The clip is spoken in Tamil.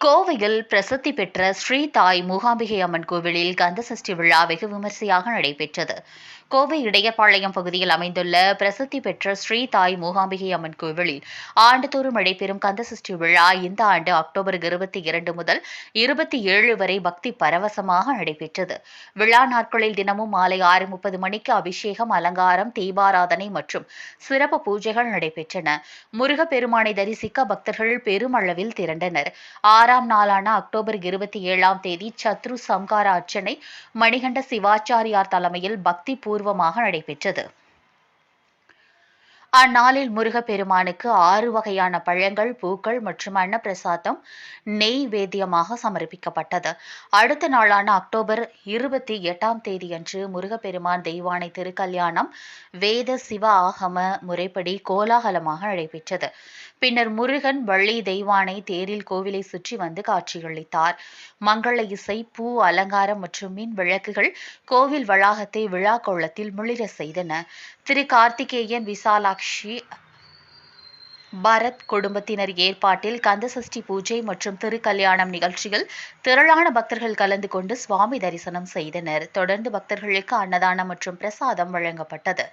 கோவையில் பிரசித்தி பெற்ற ஸ்ரீ தாய் மூகாம்பிகை அம்மன் கோவிலில் கந்தசஷ்டி விழா வெகு விமர்சையாக நடைபெற்றது. கோவை இடையப்பாளையம் பகுதியில் அமைந்துள்ள பிரசித்தி பெற்ற ஸ்ரீ தாய் மூகாம்பிகை அம்மன் கோவிலில் ஆண்டுதோறும் நடைபெறும் கந்தசஷ்டி விழா இந்த ஆண்டு அக்டோபர் இருபத்தி இரண்டு முதல் இருபத்தி ஏழு வரை பக்தி பரவசமாக நடைபெற்றது. விழா நாட்களில் தினமும் மாலை ஆறு முப்பது மணிக்கு அபிஷேகம் அலங்காரம் தீபாராதனை மற்றும் சிறப்பு பூஜைகள் நடைபெற்றன. முருகப்பெருமானை தரிசிக்க பக்தர்கள் பெருமளவில் திரண்டனர். ஆறாம் நாளான அக்டோபர் இருபத்தி ஏழாம் தேதி சத்ரு சம்கார அர்ச்சனை மணிகண்ட சிவாச்சாரியார் தலைமையில் பக்தி பூர்வமாக நடைபெற்றது. அந்நாளில் முருகப்பெருமானுக்கு ஆறு வகையான பழங்கள் பூக்கள் மற்றும் அன்னப்பிரசாதம் நெய் வேத்தியமாக சமர்ப்பிக்கப்பட்டது. அடுத்த நாளான அக்டோபர் இருபத்தி எட்டாம் தேதியன்று முருகப்பெருமான் தெய்வானை திருக்கல்யாணம் வேத சிவ ஆகம முறைப்படி கோலாகலமாக நடைபெற்றது. பின்னர் முருகன் வள்ளி தெய்வானை தேரில் கோவிலை சுற்றி வந்து காட்சியளித்தார். மங்கள இசை பூ அலங்காரம் மற்றும் மின் விளக்குகள் கோவில் வளாகத்தை விழா கோலத்தில் முளிர செய்தன. திரு கார்த்திகேயன் விசாலாட்சி பரத் குடும்பத்தினர் ஏற்பாட்டில் கந்தசஷ்டி பூஜை மற்றும் திருக்கல்யாணம் நிகழ்ச்சியில் திரளான பக்தர்கள் கலந்து கொண்டு சுவாமி தரிசனம் செய்தனர். தொடர்ந்து பக்தர்களுக்கு அன்னதானம் மற்றும் பிரசாதம் வழங்கப்பட்டது.